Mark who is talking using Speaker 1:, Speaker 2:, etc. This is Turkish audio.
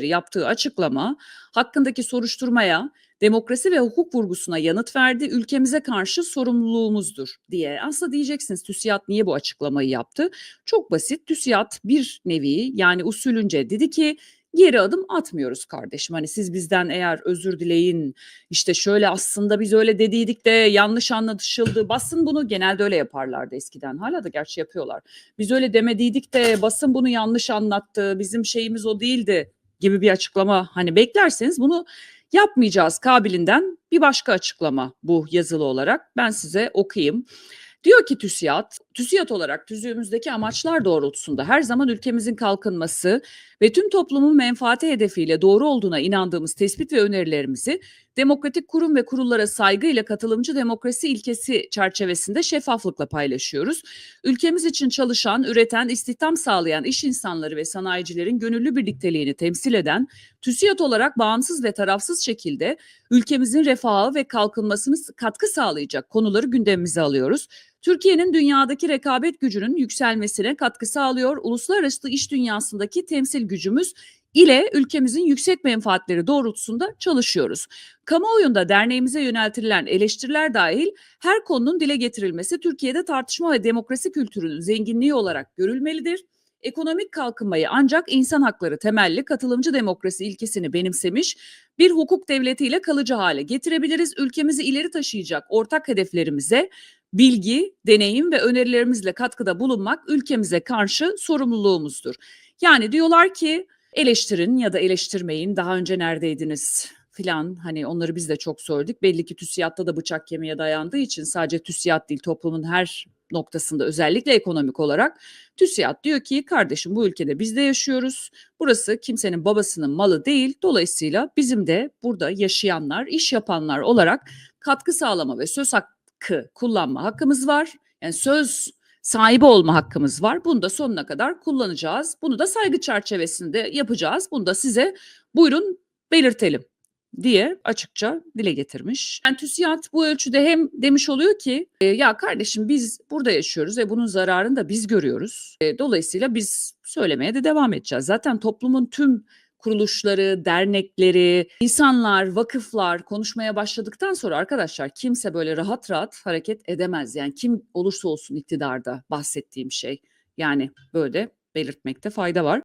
Speaker 1: yaptığı açıklama hakkındaki soruşturmaya, demokrasi ve hukuk vurgusuna yanıt verdi, ülkemize karşı sorumluluğumuzdur diye. Aslında diyeceksiniz TÜSİAD niye bu açıklamayı yaptı? Çok basit. TÜSİAD bir nevi yani usulünce dedi ki geri adım atmıyoruz kardeşim. Hani siz bizden eğer özür dileyin işte şöyle aslında biz öyle dediydik de yanlış anlaşıldı. Basın bunu genelde öyle yaparlardı eskiden. Hala da gerçi yapıyorlar. Biz öyle demediydik de basın bunu yanlış anlattı. Bizim şeyimiz o değildi gibi bir açıklama hani beklerseniz bunu yapmayacağız kabilinden bir başka açıklama bu yazılı olarak. Ben size okuyayım. Diyor ki TÜSİAD, TÜSİAD olarak tüzüğümüzdeki amaçlar doğrultusunda her zaman ülkemizin kalkınması ve tüm toplumun menfaati hedefiyle doğru olduğuna inandığımız tespit ve önerilerimizi demokratik kurum ve kurullara saygı ile katılımcı demokrasi ilkesi çerçevesinde şeffaflıkla paylaşıyoruz. Ülkemiz için çalışan, üreten, istihdam sağlayan iş insanları ve sanayicilerin gönüllü birlikteliğini temsil eden TÜSİAD olarak bağımsız ve tarafsız şekilde ülkemizin refahı ve kalkınmasını katkı sağlayacak konuları gündemimize alıyoruz. Türkiye'nin dünyadaki rekabet gücünün yükselmesine katkı sağlıyor. Uluslararası iş dünyasındaki temsil gücümüz ile ülkemizin yüksek menfaatleri doğrultusunda çalışıyoruz. Kamuoyunda derneğimize yöneltilen eleştiriler dahil her konunun dile getirilmesi Türkiye'de tartışma ve demokrasi kültürünün zenginliği olarak görülmelidir. Ekonomik kalkınmayı ancak insan hakları temelli katılımcı demokrasi ilkesini benimsemiş bir hukuk devletiyle kalıcı hale getirebiliriz. Ülkemizi ileri taşıyacak ortak hedeflerimize bilgi, deneyim ve önerilerimizle katkıda bulunmak ülkemize karşı sorumluluğumuzdur. Yani diyorlar ki eleştirin ya da eleştirmeyin daha önce neredeydiniz filan hani onları biz de çok söyledik. Belli ki TÜSİAD'da da bıçak kemiğe dayandığı için sadece TÜSİAD değil toplumun her noktasında özellikle ekonomik olarak TÜSİAD diyor ki kardeşim bu ülkede biz de yaşıyoruz. Burası kimsenin babasının malı değil. Dolayısıyla bizim de burada yaşayanlar, iş yapanlar olarak katkı sağlama ve söz hakkı kullanma hakkımız var. Yani söz sahibi olma hakkımız var. Bunu da sonuna kadar kullanacağız. Bunu da saygı çerçevesinde yapacağız. Bunu da size buyurun belirtelim diye açıkça dile getirmiş. Yani bu ölçüde hem demiş oluyor ki e, ya kardeşim biz burada yaşıyoruz ve bunun zararını da biz görüyoruz. E, dolayısıyla biz söylemeye de devam edeceğiz. Zaten toplumun tüm kuruluşları, dernekleri, insanlar, vakıflar konuşmaya başladıktan sonra arkadaşlar kimse böyle rahat rahat hareket edemez. Yani kim olursa olsun iktidarda bahsettiğim şey. Yani böyle belirtmekte fayda var.